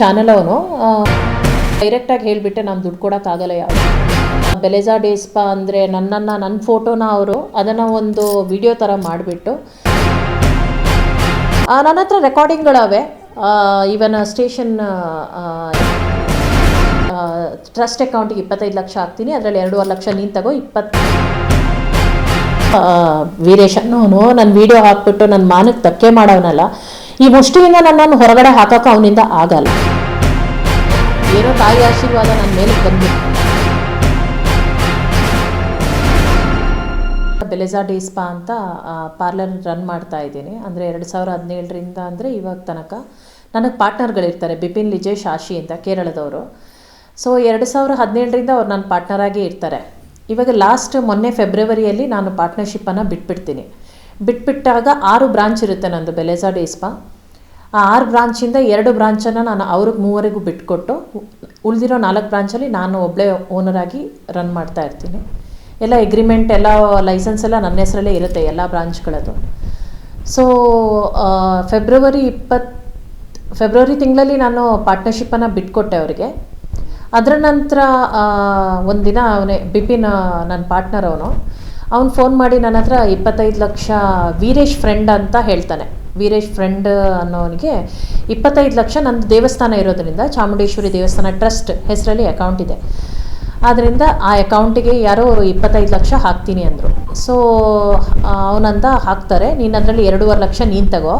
Channel ಅವನು ಡೈರೆಕ್ಟಾಗಿ ಹೇಳಿಬಿಟ್ಟೆ, ನಾನು ದುಡ್ಡು ಕೊಡೋಕ್ಕಾಗಲ್ಲ ಯಾವ ಬೆಲೆಜಾ ಡೇಸ್ಪಾ ಅಂದರೆ ನನ್ನನ್ನು ನನ್ನ ಫೋಟೋನ ಅವರು ಅದನ್ನು ಒಂದು ವಿಡಿಯೋ ಥರ ಮಾಡಿಬಿಟ್ಟು ನನ್ನ ಹತ್ರ ರೆಕಾರ್ಡಿಂಗ್ಗಳವೆ ಇವನ್ ಸ್ಟೇಷನ್ ಟ್ರಸ್ಟ್ ಅಕೌಂಟಿಗೆ ಇಪ್ಪತ್ತೈದು ಲಕ್ಷ ಹಾಕ್ತೀನಿ, ಅದರಲ್ಲಿ ಎರಡೂವರೆ ಲಕ್ಷ ನೀನು ತಗೋ, ಇಪ್ಪತ್ತು ವೀರೇಶ್ ಅನ್ನೋನು ನನ್ನ ವಿಡಿಯೋ ಹಾಕ್ಬಿಟ್ಟು ನನ್ನ ಮಾನಕ್ಕೆ ಧಕ್ಕೆ ಮಾಡೋನಲ್ಲ ಈ ಮುಷ್ಟಿಯಿಂದ ನನ್ನನ್ನು ಹೊರಗಡೆ ಹಾಕಕ್ಕೆ ಅವನಿಂದ ಆಗಲ್ಲ. ಏನೋ ತಾಯಿ ಆಶೀರ್ವಾದ ನನ್ನ ಮೇಲೆ ಬಂದು ಬೆಲೆಜಾ ಡೇಸ್ಪಾ ಅಂತ ಪಾರ್ಲರ್ ರನ್ ಮಾಡ್ತಾ ಇದ್ದೀನಿ. ಅಂದರೆ ಎರಡು ಸಾವಿರ ಹದಿನೇಳರಿಂದ ಅಂದರೆ ಇವಾಗ ತನಕ ನನಗೆ ಪಾರ್ಟ್ನರ್ಗಳಿರ್ತಾರೆ, ಬಿಪಿನ್ ಲಿಜೆ ಶಾಶಿ ಅಂತ ಕೇರಳದವರು. ಸೊ ಎರಡು ಸಾವಿರ ಹದಿನೇಳರಿಂದ ಅವ್ರು ನನ್ನ ಪಾರ್ಟ್ನರಾಗೇ ಇರ್ತಾರೆ. ಇವಾಗ ಲಾಸ್ಟ್ ಮೊನ್ನೆ ಫೆಬ್ರವರಿಯಲ್ಲಿ ನಾನು ಪಾರ್ಟ್ನರ್ಶಿಪ್ಪನ್ನು ಬಿಟ್ಬಿಡ್ತೀನಿ. ಬಿಟ್ಬಿಟ್ಟಾಗ ಆರು ಬ್ರಾಂಚ್ ಇರುತ್ತೆ ನಂದು ಬೆಲೆಜಾ ಡೇಸ್ಪಾ ಆ ಆರು ಬ್ರಾಂಚಿಂದ ಎರಡು ಬ್ರಾಂಚನ್ನು ನಾನು ಅವ್ರಿಗೆ ಮೂವರೆಗೂ ಬಿಟ್ಕೊಟ್ಟು ಉಳಿದಿರೋ ನಾಲ್ಕು ಬ್ರಾಂಚಲ್ಲಿ ನಾನು ಒಬ್ಬಳೇ ಓನರಾಗಿ ರನ್ ಮಾಡ್ತಾ ಇರ್ತೀನಿ. ಎಲ್ಲ ಎಗ್ರಿಮೆಂಟ್ ಎಲ್ಲ ಲೈಸೆನ್ಸ್ ಎಲ್ಲ ನನ್ನ ಹೆಸರಲ್ಲೇ ಇರುತ್ತೆ ಎಲ್ಲ ಬ್ರಾಂಚ್ಗಳದ್ದು. ಸೊ ಫೆಬ್ರವರಿ ಇಪ್ಪತ್ತು ಫೆಬ್ರವರಿ ತಿಂಗಳಲ್ಲಿ ನಾನು ಪಾರ್ಟ್ನರ್ಶಿಪ್ಪನ್ನು ಬಿಟ್ಕೊಟ್ಟೆ ಅವರಿಗೆ. ಅದರ ನಂತರ ಒಂದಿನ ಅವನೇ ಬಿಪಿನ್ ನನ್ನ ಪಾರ್ಟ್ನರ್ ಅವನು. ಅವ್ನು ಫೋನ್ ಮಾಡಿ ನನ್ನ ಹತ್ರ ಇಪ್ಪತ್ತೈದು ಲಕ್ಷ ವೀರೇಶ್ ಫ್ರೆಂಡ್ ಅಂತ ಹೇಳ್ತಾನೆ. ವೀರೇಶ್ ಫ್ರೆಂಡ್ ಅನ್ನೋನಿಗೆ ಇಪ್ಪತ್ತೈದು ಲಕ್ಷ ನಂದು ದೇವಸ್ಥಾನ ಇರೋದರಿಂದ ಚಾಮುಂಡೇಶ್ವರಿ ದೇವಸ್ಥಾನ ಟ್ರಸ್ಟ್ ಹೆಸರಲ್ಲಿ ಅಕೌಂಟ್ ಇದೆ. ಆದ್ದರಿಂದ ಆ ಅಕೌಂಟಿಗೆ ಯಾರೋ ಇಪ್ಪತ್ತೈದು ಲಕ್ಷ ಹಾಕ್ತೀನಿ ಅಂದರು. ಸೊ ಅವನಂತ ಹಾಕ್ತಾರೆ, ನೀನು ಅದರಲ್ಲಿ ಎರಡೂವರೆ ಲಕ್ಷ ನೀನು ತಗೋ.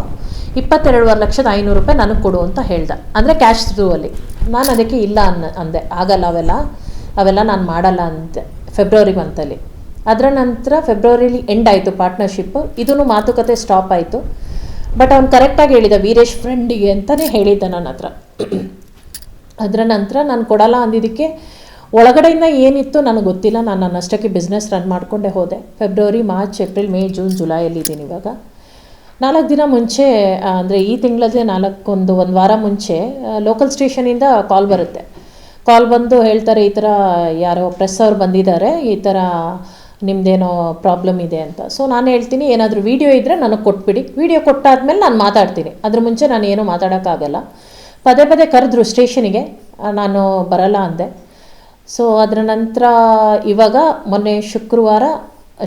ಇಪ್ಪತ್ತೆರಡುವರೆ ಲಕ್ಷದ ಐನೂರು ರೂಪಾಯಿ ನನಗೆ ಕೊಡು ಅಂತ ಹೇಳ್ದೆ. ಅಂದರೆ ಕ್ಯಾಶ್ ಥ್ರೂ ಅಲ್ಲಿ. ನಾನು ಅದಕ್ಕೆ ಇಲ್ಲ ಅನ್ನ ಅಂದೆ. ಆಗಲ್ಲ ಅವೆಲ್ಲ. ಅವೆಲ್ಲ ನಾನು ಮಾಡಲ್ಲ ಅಂತೆ ಫೆಬ್ರವರಿ ಮಂತಲ್ಲಿ ಅದರ ನಂತರ ಫೆಬ್ರವರಿಲಿ ಎಂಡ್ ಆಯಿತು ಪಾರ್ಟ್ನರ್ಶಿಪ್ ಇದೂ ಮಾತುಕತೆ ಸ್ಟಾಪ್ ಆಯಿತು. ಬಟ್ ಅವ್ನು ಕರೆಕ್ಟಾಗಿ ಹೇಳಿದ, ವೀರೇಶ್ ಫ್ರೆಂಡಿಗೆ ಅಂತಲೇ ಹೇಳಿದ್ದ ನನ್ನ ಹತ್ರ. ಅದರ ನಂತರ ನಾನು ಕೊಡಲ್ಲ ಅಂದಿದ್ದಕ್ಕೆ ಒಳಗಡೆಯಿಂದ ಏನಿತ್ತು ನನಗೆ ಗೊತ್ತಿಲ್ಲ. ನಾನು ನನ್ನಷ್ಟಕ್ಕೆ ಬಿಸ್ನೆಸ್ ರನ್ ಮಾಡಿಕೊಂಡೇ ಹೋದೆ. February March April May June ಜುಲೈಯಲ್ಲಿದ್ದೀನಿ ಇವಾಗ. ನಾಲ್ಕು ದಿನ ಮುಂಚೆ ಅಂದರೆ ಈ ತಿಂಗಳಲ್ಲೇ ನಾಲ್ಕೊಂದು ಒಂದು ವಾರ ಮುಂಚೆ ಲೋಕಲ್ ಸ್ಟೇಷನಿಂದ ಕಾಲ್ ಬರುತ್ತೆ. ಕಾಲ್ ಬಂದು ಹೇಳ್ತಾರೆ, ಈ ಥರ ಯಾರೋ ಪ್ರೆಸ್ ಅವ್ರು ಬಂದಿದ್ದಾರೆ. ಈ ಥರ ನಿಮ್ಮದೇನೋ ಪ್ರಾಬ್ಲಮ್ ಇದೆ ಅಂತ. ಸೊ ನಾನು ಹೇಳ್ತೀನಿ, ಏನಾದರೂ ವೀಡಿಯೋ ಇದ್ದರೆ ನನಗೆ ಕೊಟ್ಬಿಡಿ. ವೀಡಿಯೋ ಕೊಟ್ಟಾದ್ಮೇಲೆ ನಾನು ಮಾತಾಡ್ತೀನಿ. ಅದ್ರ ಮುಂಚೆ ನಾನು ಏನೂ ಮಾತಾಡೋಕ್ಕಾಗಲ್ಲ. ಪದೇ ಪದೇ ಕರೆದ್ರು ಸ್ಟೇಷನಿಗೆ ನಾನು ಬರಲ್ಲ ಅಂದೆ. ಸೊ ಅದರ ನಂತರ ಇವಾಗ ಮೊನ್ನೆ ಶುಕ್ರವಾರ,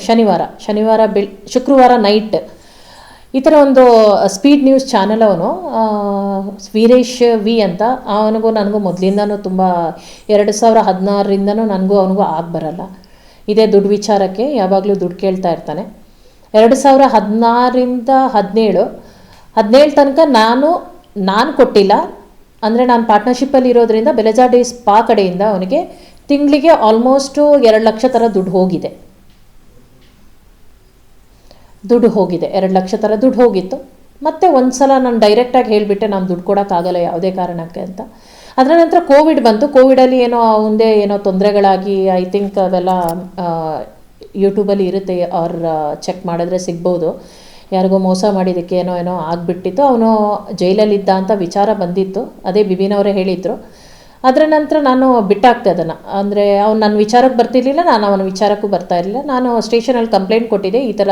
ಶನಿವಾರ ಶನಿವಾರ ಬೆಳ್, ಶುಕ್ರವಾರ ನೈಟ್ ಈ ಥರ ಒಂದು ಸ್ಪೀಡ್ ನ್ಯೂಸ್ ಚಾನಲ್ ಅವನು ವೀರೇಶ್ ವಿ ಅಂತ, ಅವನಿಗೂ ನನಗೂ ಮೊದಲಿಂದನೂ ತುಂಬ, ಎರಡು ಸಾವಿರ ಹದಿನಾರರಿಂದನೂ ನನಗೂ ಅವನಿಗೂ ಆಗಿ ಬರಲ್ಲ ಇದೇ ದುಡ್ಡು ವಿಚಾರಕ್ಕೆ ಯಾವಾಗಲೂ ದುಡ್ಡು ಕೇಳ್ತಾ ಇರ್ತಾನೆ. ಎರಡು ಸಾವಿರ ಹದಿನಾರರಿಂದ ಹದಿನೇಳು ಹದಿನೇಳು ತನಕ ನಾನು ನಾನು ಕೊಟ್ಟಿಲ್ಲ. ಅಂದರೆ ನಾನು ಪಾರ್ಟ್ನರ್ಶಿಪ್ಪಲ್ಲಿ ಇರೋದ್ರಿಂದ ಬೆಲೆಜಾ ಡೇಸ್ ಪಾ ಕಡೆಯಿಂದ ಅವನಿಗೆ ತಿಂಗಳಿಗೆ ಆಲ್ಮೋಸ್ಟು ಎರಡು ಲಕ್ಷ ಥರ ದುಡ್ಡು ಹೋಗಿದೆ. ದುಡ್ಡು ಹೋಗಿದೆ, ಎರಡು ಲಕ್ಷ ಥರ ದುಡ್ಡು ಹೋಗಿತ್ತು. ಮತ್ತೆ ಒಂದು ಸಲ ನಾನು ಡೈರೆಕ್ಟಾಗಿ ಹೇಳಿಬಿಟ್ಟೆ, ನಾನು ದುಡ್ಡು ಕೊಡೋಕ್ಕಾಗಲ್ಲ ಯಾವುದೇ ಕಾರಣಕ್ಕೆ ಅಂತ. ಅದರ ನಂತರ ಕೋವಿಡ್ ಬಂತು. ಕೋವಿಡಲ್ಲಿ ಏನೋ ಮುಂದೆ ಏನೋ ತೊಂದರೆಗಳಾಗಿ ಐ ಥಿಂಕ್ ಅವೆಲ್ಲ ಯೂಟ್ಯೂಬಲ್ಲಿ ಇರುತ್ತೆ ಅವ್ರ ಚೆಕ್ ಮಾಡಿದ್ರೆ ಸಿಗ್ಬೋದು. ಯಾರಿಗೋ ಮೋಸ ಮಾಡಿದ್ದಕ್ಕೆ ಏನೋ ಏನೋ ಆಗಿಬಿಟ್ಟಿತ್ತು. ಅವನು ಜೈಲಲ್ಲಿದ್ದ ಅಂತ ವಿಚಾರ ಬಂದಿತ್ತು. ಅದೇ ಬಿಬಿನವರೇ ಹೇಳಿದರು. ಅದರ ನಂತರ ನಾನು ಬಿಟ್ಟಾಗ್ತೆ ಅದನ್ನು. ಅಂದರೆ ಅವ್ನು ನನ್ನ ವಿಚಾರಕ್ಕೆ ಬರ್ತಿರ್ಲಿಲ್ಲ ನಾನು ಅವನ ವಿಚಾರಕ್ಕೂ ಬರ್ತಾ ಇರಲಿಲ್ಲ. ನಾನು ಸ್ಟೇಷನಲ್ಲಿ ಕಂಪ್ಲೇಂಟ್ ಕೊಟ್ಟಿದ್ದೆ ಈ ಥರ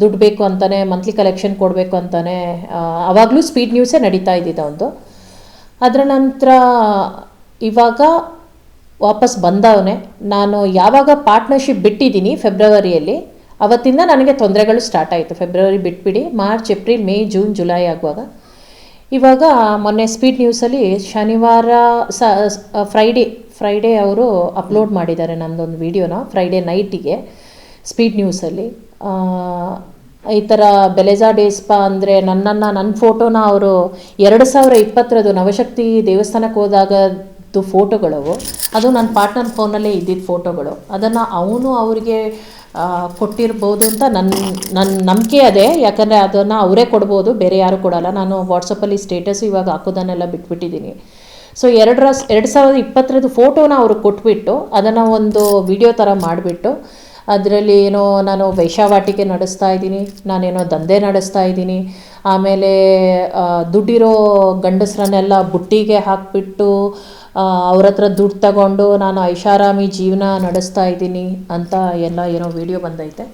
ದುಡ್ಡು ಬೇಕು ಅಂತಲೇ ಮಂತ್ಲಿ ಕಲೆಕ್ಷನ್ ಕೊಡಬೇಕು ಅಂತಾನೆ ಆ, ಆವಾಗಲೂ ಸ್ಪೀಡ್ ನ್ಯೂಸೇ ನಡೀತಾ ಇದ್ದಿದ್ದ ಅವನು ಅದರ ನಂತರ ಇವಾಗ ವಾಪಸ್ ಬಂದವನೆ. ನಾನು ಯಾವಾಗ ಪಾರ್ಟ್ನರ್ಶಿಪ್ ಬಿಟ್ಟಿದ್ದೀನಿ ಫೆಬ್ರವರಿಯಲ್ಲಿ ಅವತ್ತಿಂದ ನನಗೆ ತೊಂದರೆಗಳು ಸ್ಟಾರ್ಟ್ ಆಯಿತು. ಫೆಬ್ರವರಿ ಬಿಟ್ಬಿಡಿ March April May June July ಆಗುವಾಗ. ಇವಾಗ ಮೊನ್ನೆ ಸ್ಪೀಡ್ ನ್ಯೂಸಲ್ಲಿ ಶನಿವಾರ ಸ ಫ್ರೈಡೇ ಫ್ರೈಡೇ ಅವರು ಅಪ್ಲೋಡ್ ಮಾಡಿದ್ದಾರೆ ನನ್ನದೊಂದು ವಿಡಿಯೋನ ಫ್ರೈಡೇ ನೈಟಿಗೆ ಸ್ಪೀಡ್ ನ್ಯೂಸಲ್ಲಿ ಈ ಥರ ಬೆಲೆಜಾ ಡೇಸ್ಪಾ ಅಂದರೆ ನನ್ನನ್ನು ನನ್ನ ಫೋಟೋನ ಅವರು ಎರಡು ಸಾವಿರ ಇಪ್ಪತ್ತರದು ನವಶಕ್ತಿ ದೇವಸ್ಥಾನಕ್ಕೆ ಹೋದಾಗದ್ದು ಫೋಟೋಗಳು ಅದು ನನ್ನ ಪಾರ್ಟ್ನರ್ ಫೋನಲ್ಲೇ ಇದ್ದಿದ್ದ ಫೋಟೋಗಳು. ಅದನ್ನು ಅವನು ಅವರಿಗೆ ಕೊಟ್ಟಿರ್ಬೋದು ಅಂತ ನನ್ನ ನನ್ನ ನಂಬಿಕೆ ಅದೇ. ಯಾಕಂದರೆ ಅದನ್ನು ಅವರೇ ಕೊಡ್ಬೋದು, ಬೇರೆ ಯಾರು ಕೊಡಲ್ಲ. ನಾನು ವಾಟ್ಸಪ್ಪಲ್ಲಿ ಸ್ಟೇಟಸ್ ಇವಾಗ ಹಾಕೋದನ್ನೆಲ್ಲ ಬಿಟ್ಬಿಟ್ಟಿದ್ದೀನಿ ಸೊ, ಎರಡರ, ಎರಡು ಸಾವಿರದ ಇಪ್ಪತ್ತರದ್ದು ಫೋಟೋನ ಅವರು ಕೊಟ್ಬಿಟ್ಟು, ಅದನ್ನು ಒಂದು ವಿಡಿಯೋ ಥರ ಮಾಡಿಬಿಟ್ಟು ಅದರಲ್ಲಿ ಏನೋ ನಾನು ವೇಶ್ಯಾವಾಟಿಕೆ ನಡೆಸ್ತಾ ಇದ್ದೀನಿ, ನಾನೇನೋ ದಂಧೆ ನಡೆಸ್ತಾ ಇದ್ದೀನಿ. ಆಮೇಲೆ ದುಡ್ಡಿರೋ ಗಂಡಸರನ್ನೆಲ್ಲ ಬುಟ್ಟಿಗೆ ಹಾಕಿಬಿಟ್ಟು ಅವ್ರ ಹತ್ರ ದುಡ್ಡು ತಗೊಂಡು ನಾನು ಐಷಾರಾಮಿ ಜೀವನ ನಡೆಸ್ತಾ ಇದ್ದೀನಿ ಅಂತ ಎಲ್ಲ ಏನೋ ವಿಡಿಯೋ ಬಂದೈತೆ.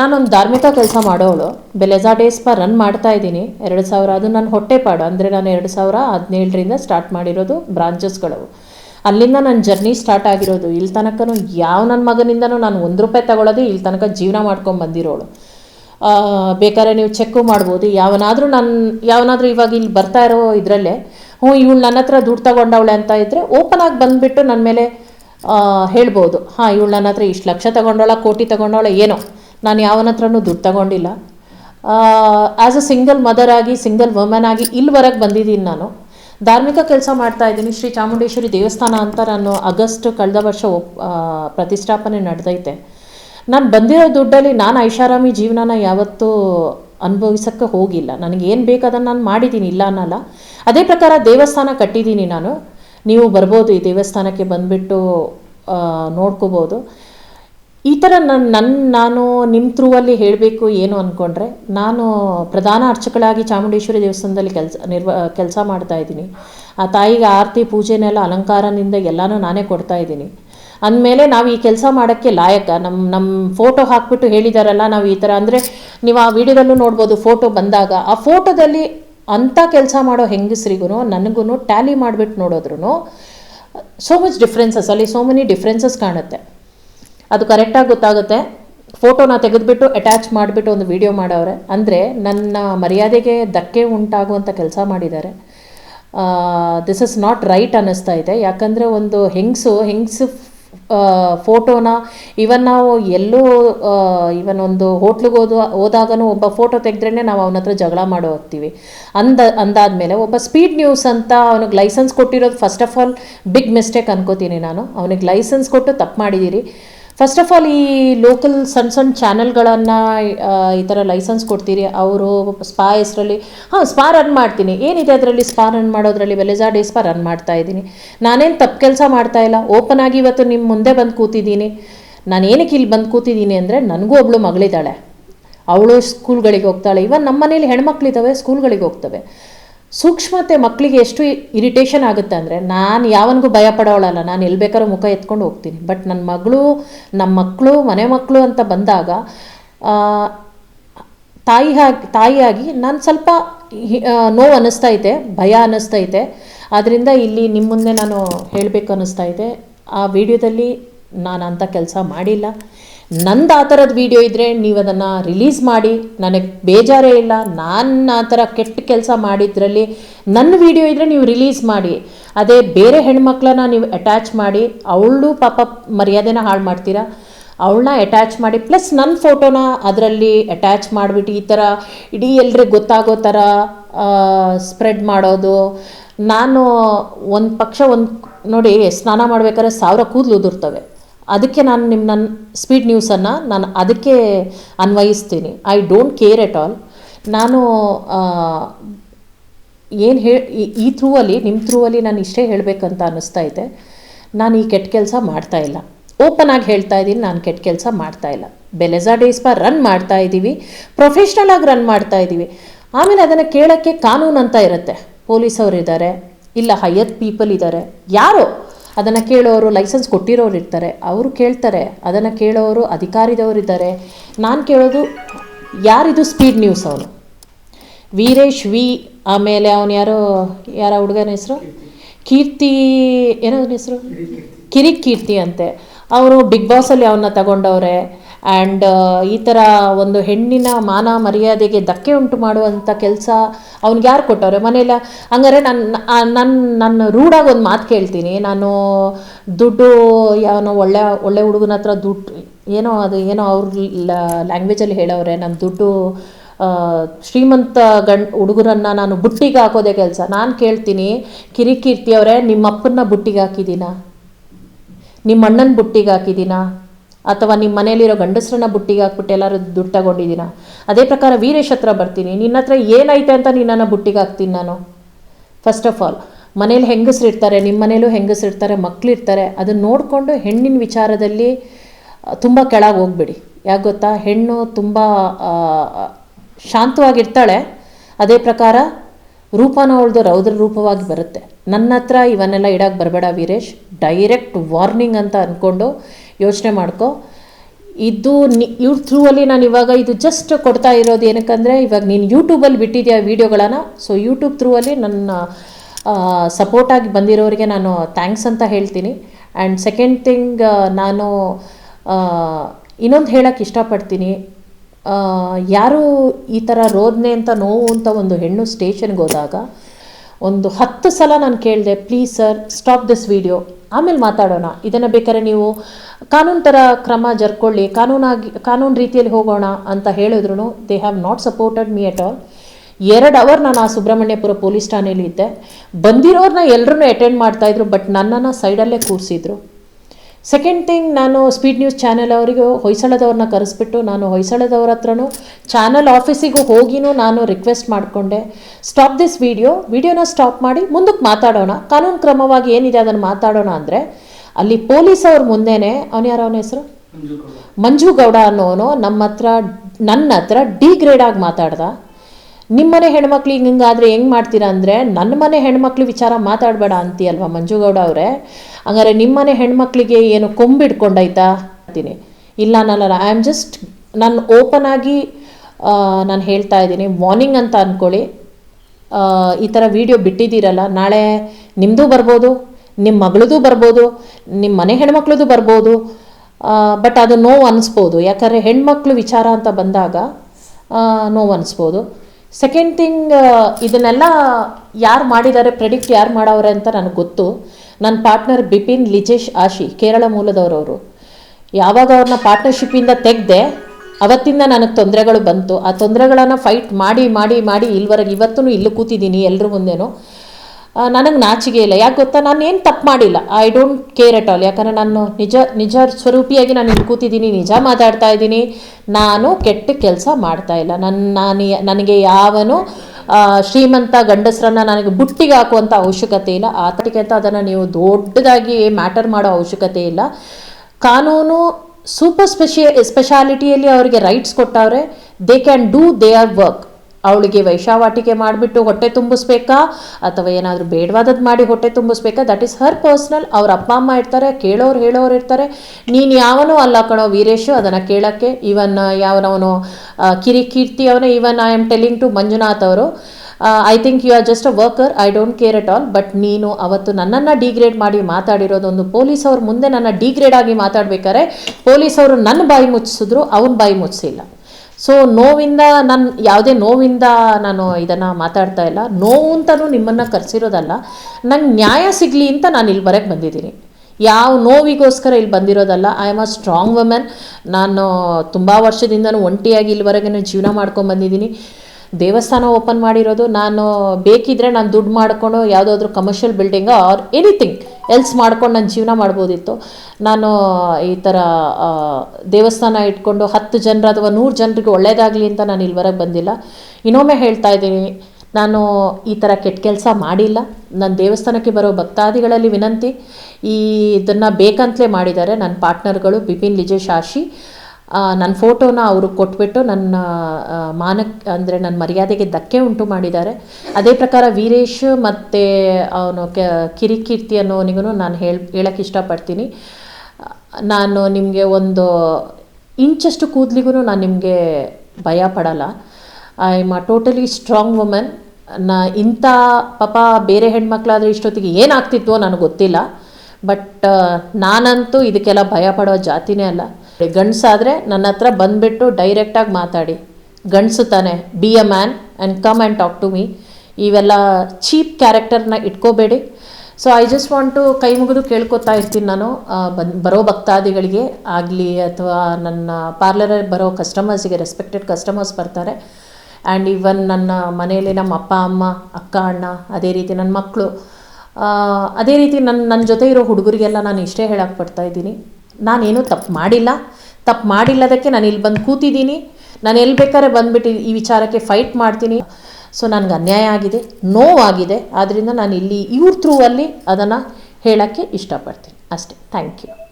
ನಾನೊಂದು ಧಾರ್ಮಿಕ ಕೆಲಸ ಮಾಡೋಳು ಬೆಲೆಜಾ ಡೇಸ್ ಪ ರನ್ ಮಾಡ್ತಾ ಇದ್ದೀನಿ. ಎರಡು ಸಾವಿರ ಅದು ನನ್ನ ಹೊಟ್ಟೆಪಾಡು. ಅಂದರೆ ನಾನು ಎರಡು ಸಾವಿರ ಹದಿನೇಳರಿಂದ ಸ್ಟಾರ್ಟ್ ಮಾಡಿರೋದು ಬ್ರಾಂಚಸ್ಗಳು ಅಲ್ಲಿಂದ ನನ್ನ ಜರ್ನಿ ಸ್ಟಾರ್ಟ್ ಆಗಿರೋದು ಇಲ್ಲಿ ತನಕನೂ ಯಾವ ನನ್ನ ಮಗನಿಂದನೂ ನಾನು ಒಂದು ರೂಪಾಯಿ ತಗೊಳ್ಳೋದು ಇಲ್ಲಿ ತನಕ ಜೀವನ ಮಾಡ್ಕೊಂಡು ಬಂದಿರೋಳು. ಬೇಕಾದ್ರೆ ನೀವು ಚೆಕ್ಕು ಮಾಡ್ಬೋದು. ಯಾವನಾದರೂ ನನ್ನ ಯಾವನಾದರೂ ಇವಾಗ ಇಲ್ಲಿ ಬರ್ತಾ ಇರೋ ಇದರಲ್ಲೇ, ಹ್ಞೂ, ಇವಳು ನನ್ನ ಹತ್ರ ದುಡ್ಡು ತಗೊಂಡವಳೆ ಅಂತ ಇದ್ದರೆ ಓಪನ್ ಆಗಿ ಬಂದುಬಿಟ್ಟು ನನ್ನ ಮೇಲೆ ಹೇಳ್ಬೋದು. ಹಾಂ, ಇವಳು ನನ್ನ ಹತ್ರ ಇಷ್ಟು ಲಕ್ಷ ತಗೊಂಡವಳ ಕೋಟಿ ತಗೊಂಡವಳ ಏನೋ. ನಾನು ಯಾವನ ಹತ್ರನೂ ದುಡ್ಡು ತಗೊಂಡಿಲ್ಲ. ಆ್ಯಸ್ ಅ ಸಿಂಗಲ್ ಮದರ್ ಆಗಿ ಸಿಂಗಲ್ ವುಮೆನ್ ಆಗಿ ಇಲ್ಲಿವರೆಗೆ ಬಂದಿದ್ದೀನಿ ನಾನು. ಧಾರ್ಮಿಕ ಕೆಲಸ ಮಾಡ್ತಾ ಇದ್ದೀನಿ. ಶ್ರೀ ಚಾಮುಂಡೇಶ್ವರಿ ದೇವಸ್ಥಾನ ಅಂತ ನಾನು ಆಗಸ್ಟ್ ಕಳೆದ ವರ್ಷ ಪ್ರತಿಷ್ಠಾಪನೆ ನಡೆದೈತೆ. ನಾನು ಬಂದಿರೋ ದುಡ್ಡಲ್ಲಿ ನಾನು ಐಷಾರಾಮಿ ಜೀವನನ ಯಾವತ್ತೂ ಅನುಭವಿಸೋಕ್ಕೆ ಹೋಗಿಲ್ಲ. ನನಗೆ ಏನು ಬೇಕು ಅದನ್ನು ನಾನು ಮಾಡಿದ್ದೀನಿ, ಇಲ್ಲ ಅನ್ನಲ್ಲ. ಅದೇ ಪ್ರಕಾರ ದೇವಸ್ಥಾನ ಕಟ್ಟಿದ್ದೀನಿ ನಾನು. ನೀವು ಬರ್ಬೋದು ಈ ದೇವಸ್ಥಾನಕ್ಕೆ ಬಂದುಬಿಟ್ಟು ನೋಡ್ಕೋಬೋದು. ಈ ಥರ ನನ್ನ ನನ್ನ ನಾನು ನಿಮ್ಮ ಥ್ರೂವಲ್ಲಿ ಹೇಳಬೇಕು ಏನು ಅಂದ್ಕೊಂಡ್ರೆ ನಾನು ಪ್ರಧಾನ ಅರ್ಚಕಳಾಗಿ ಚಾಮುಂಡೇಶ್ವರಿ ದೇವಸ್ಥಾನದಲ್ಲಿ ಕೆಲಸ, ನಿರ್ವ, ಕೆಲಸ ಮಾಡ್ತಾ ಇದ್ದೀನಿ. ಆ ತಾಯಿಗೆ ಆರತಿ, ಪೂಜೆನೆಲ್ಲ ಅಲಂಕಾರದಿಂದ ಎಲ್ಲನೂ ನಾನೇ ಕೊಡ್ತಾ ಇದ್ದೀನಿ. ಅಂದಮೇಲೆ ನಾವು ಈ ಕೆಲಸ ಮಾಡೋಕ್ಕೆ ಲಾಯಕ. ನಮ್ಮ ನಮ್ಮ ಫೋಟೋ ಹಾಕ್ಬಿಟ್ಟು ಹೇಳಿದಾರಲ್ಲ, ನಾವು ಈ ಥರ ಅಂದರೆ ನೀವು ಆ ವಿಡಿಯೋದಲ್ಲೂ ನೋಡ್ಬೋದು, ಫೋಟೋ ಬಂದಾಗ. ಆ ಫೋಟೋದಲ್ಲಿ ಅಂಥ ಕೆಲಸ ಮಾಡೋ ಹೆಂಗಸ್ರಿಗೂ ನನಗೂ ಟ್ಯಾಲಿ ಮಾಡಿಬಿಟ್ಟು ನೋಡಿದ್ರು ಸೋ ಮಚ್ ಡಿಫ್ರೆನ್ಸಸ್ ಅಲ್ಲಿ ಸೋ ಮೆನಿ ಡಿಫ್ರೆನ್ಸಸ್ ಕಾಣುತ್ತೆ. ಅದು ಕರೆಕ್ಟಾಗಿ ಗೊತ್ತಾಗುತ್ತೆ. ಫೋಟೋನ ತೆಗೆದುಬಿಟ್ಟು ಅಟ್ಯಾಚ್ ಮಾಡಿಬಿಟ್ಟು ಒಂದು ವಿಡಿಯೋ ಮಾಡವ್ರೆ. ಅಂದರೆ ನನ್ನ ಮರ್ಯಾದೆಗೆ ಧಕ್ಕೆ ಉಂಟಾಗುವಂಥ ಕೆಲಸ ಮಾಡಿದ್ದಾರೆ. ದಿಸ್ ಇಸ್ ನಾಟ್ ರೈಟ್ ಅನ್ನಿಸ್ತಾ ಇದೆ. ಯಾಕಂದರೆ ಒಂದು ಹೆಂಗಸು ಹೆಂಗಸು ಫೋಟೋನ ಇವನ್ ನಾವು ಎಲ್ಲೂ ಇವನ್ ಒಂದು ಹೋಟ್ಲಿಗೆ ಹೋದ, ಹೋದಾಗನೂ ಒಬ್ಬ ಫೋಟೋ ತೆಗೆದ್ರೇ ನಾವು ಅವನ ಹತ್ರ ಜಗಳ ಮಾಡೋ ಹೋಗ್ತೀವಿ ಅಂದ, ಅಂದಾದ್ಮೇಲೆ ಒಬ್ಬ ಸ್ಪೀಡ್ ನ್ಯೂಸ್ ಅಂತ ಅವನಿಗೆ ಲೈಸೆನ್ಸ್ ಕೊಟ್ಟಿರೋದು first of all big mistake ಅನ್ಕೋತೀನಿ ನಾನು. ಅವನಿಗೆ ಲೈಸೆನ್ಸ್ ಕೊಟ್ಟು ತಪ್ಪು ಮಾಡಿದ್ದೀರಿ ಫಸ್ಟ್ ಆಫ್ ಆಲ್ ಈ ಲೋಕಲ್ ಸಣ್ಣ ಸಣ್ಣ ಚಾನೆಲ್ಗಳನ್ನು ಈ ಥರ ಲೈಸೆನ್ಸ್ ಕೊಡ್ತೀರಿ, ಅವರು ಸ್ಪಾ ಹೆಸರಲ್ಲಿ, ಹಾಂ ಸ್ಪಾ ರನ್ ಮಾಡ್ತೀನಿ. ಏನಿದೆ ಅದರಲ್ಲಿ? ಸ್ಪಾ ರನ್ ಮಾಡೋದ್ರಲ್ಲಿ ವೆಲೆಜಾ ಡೇ ಸ್ಪಾ ರನ್ ಮಾಡ್ತಾ ಇದ್ದೀನಿ. ನಾನೇನು ತಪ್ಪು ಕೆಲಸ ಮಾಡ್ತಾ ಇಲ್ಲ. ಓಪನ್ ಆಗಿ ಇವತ್ತು ನಿಮ್ಮ ಮುಂದೆ ಬಂದು ಕೂತಿದ್ದೀನಿ. ನಾನು ಏನಕ್ಕೆ ಇಲ್ಲಿ ಬಂದು ಕೂತಿದ್ದೀನಿ ಅಂದರೆ ನನಗೂ ಒಬ್ಳು ಮಗಳಿದ್ದಾಳೆ. ಅವಳು ಸ್ಕೂಲ್ಗಳಿಗೆ ಹೋಗ್ತಾಳೆ. ಇವನ್ ನಮ್ಮ ಮನೇಲಿ ಹೆಣ್ಮಕ್ಳಿದ್ದಾವೆ ಸ್ಕೂಲ್ಗಳಿಗೆ ಹೋಗ್ತವೆ. ಸೂಕ್ಷ್ಮತೆ ಮಕ್ಕಳಿಗೆ ಎಷ್ಟು ಇರಿಟೇಷನ್ ಆಗುತ್ತೆ ಅಂದರೆ, ನಾನು ಯಾವನಿಗೂ ಭಯ ಪಡೋಳಲ್ಲ, ನಾನು ಎಲ್ಲಿ ಬೇಕಾದ್ರೂ ಮುಖ ಎತ್ಕೊಂಡು ಹೋಗ್ತೀನಿ. ಬಟ್ ನನ್ನ ಮಗಳು ನಮ್ಮ ಮಕ್ಕಳು ಮನೆ ಮಕ್ಕಳು ಅಂತ ಬಂದಾಗ ತಾಯಿ ಆಗಿ ತಾಯಿಯಾಗಿ ನಾನು ಸ್ವಲ್ಪ ನೋವು ಅನ್ನಿಸ್ತಾ ಇದೆ, ಭಯ ಭಯ ಇದೆ. ಆದ್ದರಿಂದ ಇಲ್ಲಿ ನಿಮ್ಮ ಮುಂದೆ ನಾನು ಹೇಳಬೇಕು ಅನ್ನಿಸ್ತಾ ಇದೆ. ಆ ವಿಡಿಯೋದಲ್ಲಿ ನಾನು ಅಂಥ ಕೆಲಸ ಮಾಡಿಲ್ಲ. ನಂದು ಆ ಥರದ ವಿಡಿಯೋ ಇದ್ದರೆ ನೀವು ಅದನ್ನು ರಿಲೀಸ್ ಮಾಡಿ. ನನಗೆ ಬೇಜಾರೇ ಇಲ್ಲ. ನಾನು ಆ ಥರ ಕೆಟ್ಟ ಕೆಲಸ ಮಾಡಿದ್ರಲ್ಲಿ ನನ್ನ ವಿಡಿಯೋ ಇದ್ದರೆ ನೀವು ರಿಲೀಸ್ ಮಾಡಿ. ಅದೇ ಬೇರೆ ಹೆಣ್ಮಕ್ಳನ್ನ ನೀವು ಅಟ್ಯಾಚ್ ಮಾಡಿ. ಅವಳು ಪಾಪ ಮರ್ಯಾದೆನ ಹಾಳು ಮಾಡ್ತೀರಾ? ಅವಳನ್ನ ಅಟ್ಯಾಚ್ ಮಾಡಿ. ಪ್ಲಸ್ ನನ್ನ ಫೋಟೋನ ಅದರಲ್ಲಿ ಅಟ್ಯಾಚ್ ಮಾಡಿಬಿಟ್ಟು ಈ ಥರ ಇಡೀ ಎಲ್ರಿಗೆ ಗೊತ್ತಾಗೋ ಥರ ಸ್ಪ್ರೆಡ್ ಮಾಡೋದು. ನಾನು ಒಂದು ಪಕ್ಷ ಒಂದು, ನೋಡಿ, ಸ್ನಾನ ಮಾಡ್ಬೇಕಾದ್ರೆ ಸಾವಿರ ಕೂದಲು ಉದುರ್ತವೆ. ಅದಕ್ಕೆ ನಾನು ನಿಮ್ಮ ನನ್ನ ಸ್ಪೀಡ್ ನ್ಯೂಸನ್ನು ನಾನು ಅದಕ್ಕೆ ಅನ್ವಯಿಸ್ತೀನಿ. I don't care at all ನಾನು ಏನು ಹೇ, ಈ ಥ್ರೂವಲ್ಲಿ ನಿಮ್ಮ ಥ್ರೂವಲ್ಲಿ ನಾನು ಇಷ್ಟೇ ಹೇಳಬೇಕಂತ ಅನ್ನಿಸ್ತಾ ಇದೆ. ನಾನು ಈ ಕೆಟ್ಟ ಕೆಲಸ ಮಾಡ್ತಾ ಇಲ್ಲ. ಓಪನ್ ಆಗಿ ಹೇಳ್ತಾ ಇದ್ದೀನಿ, ನಾನು ಕೆಟ್ಟ ಕೆಲಸ ಮಾಡ್ತಾ ಇಲ್ಲ. ಬೆಲೆಜಾ ಡೇಸ್ ಪಾ ರನ್ ಮಾಡ್ತಾ ಇದ್ದೀವಿ. ಪ್ರೊಫೆಷ್ನಲ್ ಆಗಿ ರನ್ ಮಾಡ್ತಾ ಇದ್ದೀವಿ. ಆಮೇಲೆ ಅದನ್ನು ಕೇಳೋಕ್ಕೆ ಕಾನೂನು ಅಂತ ಇರುತ್ತೆ. ಪೊಲೀಸವ್ರು ಇದ್ದಾರೆ ಇಲ್ಲ ಹೈಯರ್ ಪೀಪಲ್ ಇದ್ದಾರೆ. ಯಾರೋ ಅದನ್ನು ಕೇಳೋರು ಲೈಸೆನ್ಸ್ ಕೊಟ್ಟಿರೋರು ಇರ್ತಾರೆ. ಅವರು ಕೇಳ್ತಾರೆ, ಅದನ್ನು ಕೇಳೋರು ಅಧಿಕಾರಿದವರು ಇದ್ದಾರೆ. ನಾನು ಕೇಳೋದು ಯಾರಿದು ಸ್ಪೀಡ್ ನ್ಯೂಸ್ ಅವನು? ವೀರೇಶ್ ವಿ ಆಮೇಲೆ ಅವನು ಯಾರೋ, ಯಾರ ಹುಡುಗನ ಹೆಸರು? ಕೀರ್ತಿ ಏನೋ ಹೆಸರು? ಕಿರಿಕ್ ಕೀರ್ತಿ ಅಂತೆ. ಅವರು ಬಿಗ್ ಬಾಸಲ್ಲಿ ಅವನ್ನ ತಗೊಂಡವ್ರೆ. ಆ್ಯಂಡ್ ಈ ಥರ ಒಂದು ಹೆಣ್ಣಿನ ಮಾನ ಮರ್ಯಾದೆಗೆ ಧಕ್ಕೆ ಉಂಟು ಮಾಡುವಂಥ ಕೆಲಸ ಅವ್ನಿಗೆ ಯಾರು ಕೊಟ್ಟವ್ರೆ? ಮನೆಯಲ್ಲ, ಹಂಗಾರೆ ನನ್ನ ನನ್ನ ನನ್ನ ರೂಢಾಗಿ ಒಂದು ಮಾತು ಕೇಳ್ತೀನಿ. ನಾನು ದುಡ್ಡು, ಯಾವನೋ ಒಳ್ಳೆ ಒಳ್ಳೆ ಹುಡುಗನ ಹತ್ರ ದುಡ್ಡು, ಏನೋ ಅದು, ಏನೋ ಅವ್ರ ಲ್ಯಾಂಗ್ವೇಜಲ್ಲಿ ಹೇಳವ್ರೆ ನನ್ನ ದುಡ್ಡು ಶ್ರೀಮಂತ ಗಂಡ್, ಹುಡುಗರನ್ನು ನಾನು ಬುಟ್ಟಿಗೆ ಹಾಕೋದೇ ಕೆಲಸ. ನಾನು ಕೇಳ್ತೀನಿ ಕಿರಿಕೀರ್ತಿ ಅವರೇ ನಿಮ್ಮ ಅಪ್ಪನ್ನ ಬುಟ್ಟಿಗೆ ಹಾಕಿದ್ದೀನಾ? ನಿಮ್ಮ ಅಣ್ಣನ ಬುಟ್ಟಿಗೆ ಹಾಕಿದ್ದೀನಾ? ಅಥವಾ ನಿಮ್ಮ ಮನೇಲಿರೋ ಗಂಡಸ್ರನ್ನ ಬುಟ್ಟಿಗೆ ಹಾಕ್ಬಿಟ್ಟು ಎಲ್ಲರೂ ದುಡ್ಡು ತಗೊಂಡಿದ್ದೀನ ಅದೇ ಪ್ರಕಾರ ವೀರೇಶ್ ಹತ್ರ ಬರ್ತೀನಿ. ನಿನ್ನ ಹತ್ರ ಏನೈತೆ ಅಂತ ನಿನ್ನನ್ನು ಬುಟ್ಟಿಗೆ ಹಾಕ್ತೀನಿ ನಾನು. ಫಸ್ಟ್ ಆಫ್ ಆಲ್ ಮನೇಲಿ ಹೆಂಗಸ್ರಿರ್ತಾರೆ ನಿಮ್ಮ ಮನೇಲೂ ಹೆಂಗಸ್ರು ಇರ್ತಾರೆ ಇರ್ತಾರೆ ಅದನ್ನ ನೋಡಿಕೊಂಡು ಹೆಣ್ಣಿನ ವಿಚಾರದಲ್ಲಿ ತುಂಬ ಕೆಳಗೆ ಹೋಗ್ಬಿಡಿ. ಯಾಕೆ ಗೊತ್ತಾ? ಹೆಣ್ಣು ತುಂಬ ಶಾಂತವಾಗಿರ್ತಾಳೆ. ಅದೇ ಪ್ರಕಾರ ರೂಪನ ಅವಳ್ದು ರೌದ್ರ ರೂಪವಾಗಿ ಬರುತ್ತೆ. ನನ್ನ ಹತ್ರ ಇವನ್ನೆಲ್ಲ ಇಡಕ್ಕೆ ಬರಬೇಡ ವೀರೇಶ್. ಡೈರೆಕ್ಟ್ ವಾರ್ನಿಂಗ್ ಅಂತ ಅಂದ್ಕೊಂಡು ಯೋಚನೆ ಮಾಡ್ಕೋ. ಇದು ಇವ್ರ ಥ್ರೂ ಅಲ್ಲಿ ನಾನು ಇವಾಗ ಇದು ಜಸ್ಟ್ ಕೊಡ್ತಾ ಇರೋದು ಏನಕ್ಕಂದರೆ, ಇವಾಗ ನೀನು ಯೂಟ್ಯೂಬಲ್ಲಿ ಬಿಟ್ಟಿದ್ಯಾ ವೀಡಿಯೋಗಳನ್ನು ಸೊ ಯೂಟ್ಯೂಬ್ ಥ್ರೂ ಅಲ್ಲಿ ನನ್ನ ಸಪೋರ್ಟಾಗಿ ಬಂದಿರೋರಿಗೆ ನಾನು ಥ್ಯಾಂಕ್ಸ್ ಅಂತ ಹೇಳ್ತೀನಿ. ಆ್ಯಂಡ್ ಸೆಕೆಂಡ್ ಥಿಂಗ್ ನಾನು ಇನ್ನೊಂದು ಹೇಳೋಕ್ಕೆ ಇಷ್ಟಪಡ್ತೀನಿ. ಯಾರು ಈ ಥರ ರೋದನೆ ಅಂತ ನೋವು ಅಂತ ಒಂದು ಹೆಣ್ಣು ಸ್ಟೇಷನ್ಗೆ ಹೋದಾಗ, ಒಂದು ಹತ್ತು ಸಲ ನಾನು ಕೇಳಿದೆ please sir stop this video ಆಮೇಲೆ ಮಾತಾಡೋಣ. ಇದನ್ನು ಬೇಕಾದ್ರೆ ನೀವು ಕಾನೂನು ಥರ ಕ್ರಮ ಜರ್ಕೊಳ್ಳಿ, ಕಾನೂನಾಗಿ, ಕಾನೂನು ರೀತಿಯಲ್ಲಿ ಹೋಗೋಣ ಅಂತ ಹೇಳಿದ್ರು they have not supported me at all ಎರಡು ಅವರ್ ನಾನು ಆ ಸುಬ್ರಹ್ಮಣ್ಯಪುರ ಪೊಲೀಸ್ ಠಾಣೆಯಲ್ಲಿ ಇದ್ದೆ. ಬಂದಿರೋರನ್ನ ಎಲ್ಲರೂ ಅಟೆಂಡ್ ಮಾಡ್ತಾಯಿದ್ರು ಬಟ್ ನನ್ನನ್ನು ಸೈಡಲ್ಲೇ ಕೂರಿಸಿದ್ರು. ಸೆಕೆಂಡ್ ಥಿಂಗ್ ನಾನು ಸ್ಪೀಡ್ ನ್ಯೂಸ್ ಚಾನೆಲ್ ಅವರಿಗೂ ಹೊಯ್ಸಳದವ್ರನ್ನ ಕರೆಸ್ಬಿಟ್ಟು ನಾನು ಹೊಯ್ಸಳದವ್ರ ಹತ್ರನೂ ಚಾನಲ್ ಆಫೀಸಿಗೂ ಹೋಗಿನೂ ನಾನು ರಿಕ್ವೆಸ್ಟ್ ಮಾಡಿಕೊಂಡೆ. ಸ್ಟಾಪ್ ದಿಸ್ ವಿಡಿಯೋ ವಿಡಿಯೋನ ಸ್ಟಾಪ್ ಮಾಡಿ ಮುಂದಕ್ಕೆ ಮಾತಾಡೋಣ. ಕಾನೂನು ಕ್ರಮವಾಗಿ ಏನಿದೆ ಅದನ್ನು ಮಾತಾಡೋಣ ಅಂದರೆ ಅಲ್ಲಿ ಪೊಲೀಸ್ ಅವ್ರ ಮುಂದೆನೇ ಅವನು ಯಾರು ಅವನ ಹೆಸರು? ಮಂಜು ಗೌಡ ಅನ್ನೋನು ನಮ್ಮ ಹತ್ರ ನನ್ನ ಹತ್ರ ಡಿಗ್ರೇಡ್ ಆಗಿ ಮಾತಾಡ್ದ. ನಿಮ್ಮನೆ ಹೆಣ್ಮಕ್ಳಿಗೆ ಹಿಂಗಾದರೆ ಹೆಂಗೆ ಮಾಡ್ತೀರಾ ಅಂದರೆ, ನನ್ನ ಮನೆ ಹೆಣ್ಮಕ್ಳು ವಿಚಾರ ಮಾತಾಡಬೇಡ ಅಂತೀಯಲ್ವಾ ಮಂಜುಗೌಡ ಅವರೇ. ಹಂಗಾರೆ ನಿಮ್ಮನೆ ಹೆಣ್ಮಕ್ಳಿಗೆ ಏನು ಕೊಂಬಿಡ್ಕೊಂಡಾಯ್ತಾ ಅಂತೀನಿ. ಇಲ್ಲ ನಾನಲ್ಲ ಐ ಆಮ್ ಜಸ್ಟ್ ನಾನು ಓಪನ್ ಆಗಿ ನಾನು ಹೇಳ್ತಾ ಇದ್ದೀನಿ. ವಾರ್ನಿಂಗ್ ಅಂತ ಅಂದ್ಕೊಳ್ಳಿ ಈ ಥರ ವಿಡಿಯೋ ಬಿಟ್ಟಿದ್ದೀರಲ್ಲ, ನಾಳೆ ನಿಮ್ಮದು ಬರ್ಬೋದು ನಿಮ್ಮ ಮಗಳದು ಬರ್ಬೋದು ನಿಮ್ಮ ಮನೆ ಹೆಣ್ಮಕ್ಳದು ಬರ್ಬೋದು. ಬಟ್ ಅದು ನೋವು ಅನಿಸ್ಬೋದು. ಯಾಕಂದರೆ ಹೆಣ್ಮಕ್ಳು ವಿಚಾರ ಅಂತ ಬಂದಾಗ ನೋವು ಅನಿಸ್ಬೋದು. ಸೆಕೆಂಡ್ ಥಿಂಗ್ ಇದನ್ನೆಲ್ಲ ಯಾರು ಮಾಡಿದ್ದಾರೆ ಪ್ರೆಡಿಕ್ಟ್ ಯಾರು ಮಾಡವ್ರೆ ಅಂತ ನನಗೆ ಗೊತ್ತು. ನನ್ನ ಪಾರ್ಟ್ನರ್ ಬಿಪಿನ್, ಲಿಜೇಶ್, ಆಶಿ, ಕೇರಳ ಮೂಲದವರವರು ಯಾವಾಗ ಅವ್ರನ್ನ ಪಾರ್ಟ್ನರ್ಶಿಪ್ಪಿಂದ ತೆಗೆದೆ, ಅವತ್ತಿಂದ ನನಗೆ ತೊಂದರೆಗಳು ಬಂತು. ಆ ತೊಂದರೆಗಳನ್ನು ಫೈಟ್ ಮಾಡಿ ಮಾಡಿ ಮಾಡಿ ಇಲ್ವರೆಗೆ ಇವತ್ತೂ ಇಲ್ಲಿ ಕೂತಿದ್ದೀನಿ ಎಲ್ಲರ ಮುಂದೆನೂ. ನನಗೆ ನಾಚಿಕೆ ಇಲ್ಲ. ಯಾಕೆ ಗೊತ್ತಾ? ನಾನು ಏನು ತಪ್ಪು ಮಾಡಿಲ್ಲ. I don't care at all ಯಾಕಂದರೆ ನಾನು ನಿಜ ನಿಜ ಸ್ವರೂಪಿಯಾಗಿ ನಾನು ಇಲ್ಲಿ ಕೂತಿದ್ದೀನಿ, ನಿಜ ಮಾತಾಡ್ತಾ ಇದ್ದೀನಿ. ನಾನು ಕೆಟ್ಟ ಕೆಲಸ ಮಾಡ್ತಾ ಇಲ್ಲ. ನನ್ನ ನಾನು ನನಗೆ ಯಾವನು ಶ್ರೀಮಂತ ಗಂಡಸರನ್ನು ನನಗೆ ಬುಟ್ಟಿಗೆ ಹಾಕುವಂಥ ಅವಶ್ಯಕತೆ ಇಲ್ಲ. ಆತಟಿಗೆ ಅಂತ ಅದನ್ನು ನೀವು ದೊಡ್ಡದಾಗಿ ಮ್ಯಾಟರ್ ಮಾಡೋ ಅವಶ್ಯಕತೆ ಇಲ್ಲ. ಕಾನೂನು ಸೂಪರ್ ಸ್ಪೆಷಿ, ಸ್ಪೆಷಾಲಿಟಿಯಲ್ಲಿ ಅವರಿಗೆ ರೈಟ್ಸ್ ಕೊಟ್ಟವ್ರೆ they can do they are work ಅವಳಿಗೆ ವೈಶಾವಾಟಿಕೆ ಮಾಡಿಬಿಟ್ಟು ಹೊಟ್ಟೆ ತುಂಬಿಸ್ಬೇಕಾ? ಅಥವಾ ಏನಾದರೂ ಬೇಡವಾದದ್ದು ಮಾಡಿ ಹೊಟ್ಟೆ ತುಂಬಿಸ್ಬೇಕಾ? ದಟ್ ಈಸ್ ಹರ್ ಪರ್ಸ್ನಲ್ ಅವ್ರ ಅಪ್ಪ, ಅಮ್ಮ ಇರ್ತಾರೆ, ಕೇಳೋರು, ಹೇಳೋರು ಇರ್ತಾರೆ. ನೀನು ಯಾವನೂ ಅಲ್ಲ ಕಣೋ ವೀರೇಶು, ಅದನ್ನು ಕೇಳೋಕ್ಕೆ. ಇವನ್ ಯಾವನವನು ಕಿರಿ ಕೀರ್ತಿ ಅವನೇ. Even I am telling to Manjunath ಅವರು. I think you are just a worker I don't care at all but ನೀನು ಅವತ್ತು ನನ್ನನ್ನು ಡಿಗ್ರೇಡ್ ಮಾಡಿ ಮಾತಾಡಿರೋದೊಂದು ಪೊಲೀಸ್ ಅವ್ರ ಮುಂದೆ ನನ್ನ ಡಿಗ್ರೇಡ್ ಆಗಿ ಮಾತಾಡ್ಬೇಕಾದ್ರೆ ಪೊಲೀಸ್ ಅವರು ನನ್ನ ಬಾಯಿ ಮುಚ್ಚಿಸಿದ್ರು, ಅವನ ಬಾಯಿ ಮುಚ್ಚಿಸಿಲ್ಲ ಸೊ ನೋವಿಂದ ನಾನು, ಯಾವುದೇ ನೋವಿಂದ ನಾನು ಇದನ್ನು ಮಾತಾಡ್ತಾ ಇಲ್ಲ. ನೋವು ಅಂತಲೂ ನಿಮ್ಮನ್ನು ಕರೆಸಿರೋದಲ್ಲ. ನಂಗೆ ನ್ಯಾಯ ಸಿಗಲಿ ಅಂತ ನಾನು ಇಲ್ಲಿ ಬರೋಕ್ಕೆ ಬಂದಿದ್ದೀನಿ. ಯಾವ ನೋವಿಗೋಸ್ಕರ ಇಲ್ಲಿ ಬಂದಿರೋದಲ್ಲ. I am a strong women ನಾನು ತುಂಬ ವರ್ಷದಿಂದನೂ ಒಂಟಿಯಾಗಿ ಇಲ್ಲಿವರೆಗೆ ಜೀವನ ಮಾಡ್ಕೊಂಡು ಬಂದಿದ್ದೀನಿ. ದೇವಸ್ಥಾನ ಓಪನ್ ಮಾಡಿರೋದು ನಾನು ಬೇಕಿದ್ರೆ ನಾನು ದುಡ್ಡು ಮಾಡಿಕೊಂಡು ಯಾವುದಾದ್ರೂ commercial building or anything else ಮಾಡ್ಕೊಂಡು ನಾನು ಜೀವನ ಮಾಡ್ಬೋದಿತ್ತು. ನಾನು ಈ ಥರ ದೇವಸ್ಥಾನ ಇಟ್ಕೊಂಡು ಹತ್ತು ಜನರ ಅಥವಾ ನೂರು ಜನರಿಗೆ ಒಳ್ಳೆಯದಾಗಲಿ ಅಂತ ನಾನು ಇಲ್ಲಿವರೆಗೆ ಬಂದಿಲ್ಲ. ಇನ್ನೊಮ್ಮೆ ಹೇಳ್ತಾ ಇದ್ದೀನಿ ನಾನು ಈ ಥರ ಕೆಟ್ಟ ಕೆಲಸ ಮಾಡಿಲ್ಲ. ನನ್ನ ದೇವಸ್ಥಾನಕ್ಕೆ ಬರೋ ಭಕ್ತಾದಿಗಳಲ್ಲಿ ವಿನಂತಿ ಈ ಇದನ್ನು ಬೇಕಂತಲೇ ಮಾಡಿದ್ದಾರೆ. ನನ್ನ ಪಾರ್ಟ್ನರ್ಗಳು ಬಿಪಿನ್ ಲಿಜೇಶ್ ಆಶಿ. ಆ, ನನ್ನ ಫೋಟೋನ ಅವರು ಕೊಟ್ಬಿಟ್ಟು ನನ್ನ ಮಾನಕ್, ಅಂದರೆ ನನ್ನ ಮರ್ಯಾದೆಗೆ ಧಕ್ಕೆ ಉಂಟು ಮಾಡಿದ್ದಾರೆ. ಅದೇ ಪ್ರಕಾರ ವೀರೇಶ್ ಮತ್ತು ಅವನು ಕಿರಿಕೀರ್ತಿ ಅನ್ನೋನಿಗೂ ನಾನು ಹೇಳಿ ಹೇಳಕ್ಕೆ ಇಷ್ಟಪಡ್ತೀನಿ. ನಾನು ನಿಮಗೆ ಒಂದು ಇಂಚಷ್ಟು ಕೂದಲಿಗೂ ನಾನು ನಿಮಗೆ ಭಯ ಪಡಲ್ಲ. ಐ ಮ ಅ ಟೋಟಲಿ ಸ್ಟ್ರಾಂಗ್ ವುಮೆನ್. ನಾ, ಇಂಥ ಪಾಪ ಬೇರೆ ಹೆಣ್ಮಕ್ಳಾದರೆ ಇಷ್ಟೊತ್ತಿಗೆ ಏನಾಗ್ತಿತ್ತು ನನಗೆ ಗೊತ್ತಿಲ್ಲ. ಬಟ್ ನಾನಂತೂ ಇದಕ್ಕೆಲ್ಲ ಭಯ ಪಡೋ ಜಾತಿನೇ ಅಲ್ಲ. ಗಂಡಸಾದರೆ ನನ್ನ ಹತ್ರ ಬಂದುಬಿಟ್ಟು ಡೈರೆಕ್ಟಾಗಿ ಮಾತಾಡಿ. ಗಂಡಸು ತಾನೆ be a man and come and talk to me ಇವೆಲ್ಲ ಚೀಪ್ ಕ್ಯಾರೆಕ್ಟರ್ನ ಇಟ್ಕೋಬೇಡಿ. So I just want to ಕೈ ಮುಗಿದು ಕೇಳ್ಕೊತಾ ಇರ್ತೀನಿ ನಾನು. ಬಂದು ಬರೋ ಭಕ್ತಾದಿಗಳಿಗೆ ಆಗಲಿ ಅಥವಾ ನನ್ನ ಪಾರ್ಲರಲ್ಲಿ ಬರೋ ಕಸ್ಟಮರ್ಸಿಗೆ ರೆಸ್ಪೆಕ್ಟೆಡ್ ಕಸ್ಟಮರ್ಸ್ ಬರ್ತಾರೆ. ಆ್ಯಂಡ್ ಈವನ್ ನನ್ನ ಮನೆಯಲ್ಲಿ ನಮ್ಮ ಅಪ್ಪ, ಅಮ್ಮ, ಅಕ್ಕ, ಅಣ್ಣ, ಅದೇ ರೀತಿ ನನ್ನ ಮಕ್ಕಳು ಅದೇ ರೀತಿ ನನ್ನ ನನ್ನ ಜೊತೆ ಇರೋ ಹುಡುಗರಿಗೆಲ್ಲ ನಾನು ಇಷ್ಟೇ ಹೇಳಕ್ಕೆ ಇದ್ದೀನಿ. ನಾನೇನು ತಪ್ಪು ಮಾಡಿಲ್ಲ. ತಪ್ಪು ಮಾಡಿಲ್ಲದಕ್ಕೆ ನಾನು ಇಲ್ಲಿ ಬಂದು ಕೂತಿದ್ದೀನಿ. ನಾನು ಎಲ್ಲಿ ಬೇಕಾದ್ರೆ ಬಂದುಬಿಟ್ಟು ಈ ವಿಚಾರಕ್ಕೆ ಫೈಟ್ ಮಾಡ್ತೀನಿ. ಸೊ ನನಗೆ ಅನ್ಯಾಯ ಆಗಿದೆ, ನೋವಾಗಿದೆ. ಆದ್ದರಿಂದ ನಾನು ಇಲ್ಲಿ ಇವ್ರ ಥ್ರೂ ಅಲ್ಲಿ ಅದನ್ನು ಹೇಳೋಕ್ಕೆ ಇಷ್ಟಪಡ್ತೀನಿ. ಅಷ್ಟೇ. Thank you